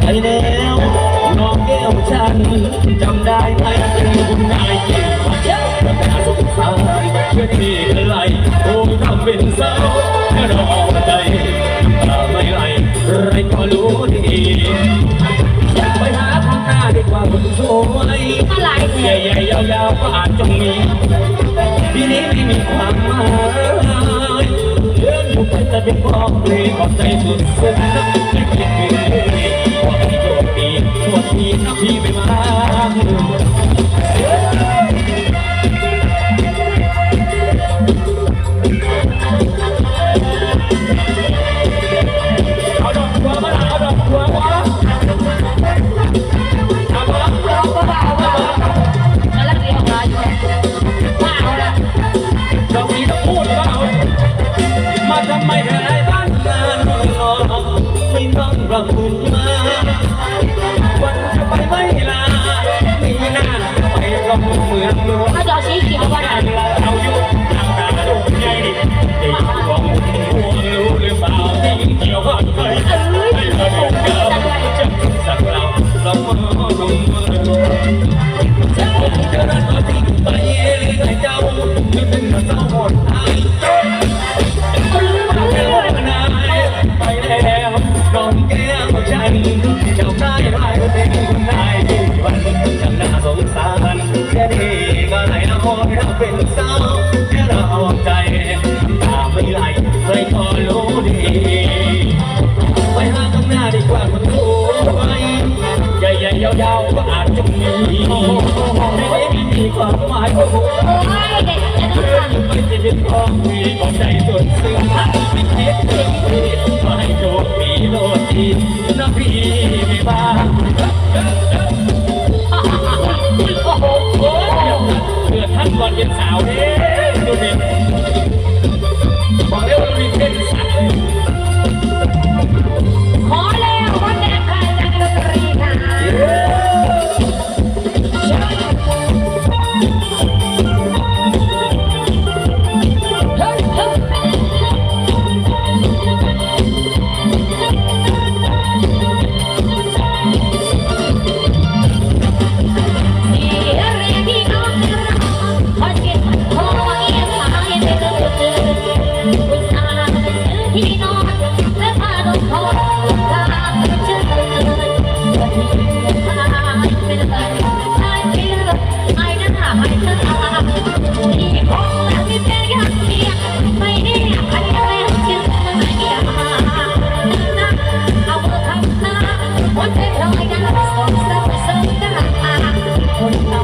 ไปแล้วน้องแก้วฉันจำได้ไหมเป็นคุณนายเก่งกว่าฉันแต่หาสงสารเพื่อที่อะไรโอ้ทำเป็นเศร้าเมื่รอใจแต่ไม่ไรไรก็รู้ดีอยไปหาคนหน้าดีกว่าคนสวยอะไใหญ่ยาวๆก็อาจจะมีทีนี้ไม่มีความหมาย Puta tá de pobre, contento de ser, não tem que ไปหาข้างหน้าดีกว่าคนสวปใหญ่ๆยาวๆก็อาจจะมีไม่ได้มีความหมายโอ้โหไม่ใช่เป็นของมีของใจส่วนซึ้งไม่เท็จเกินผิดขอให้โชคมีโลดดีนะพี่ไม่บ้าโอ้โหเกิดท่านก่อนเป็นสาวเด้ point.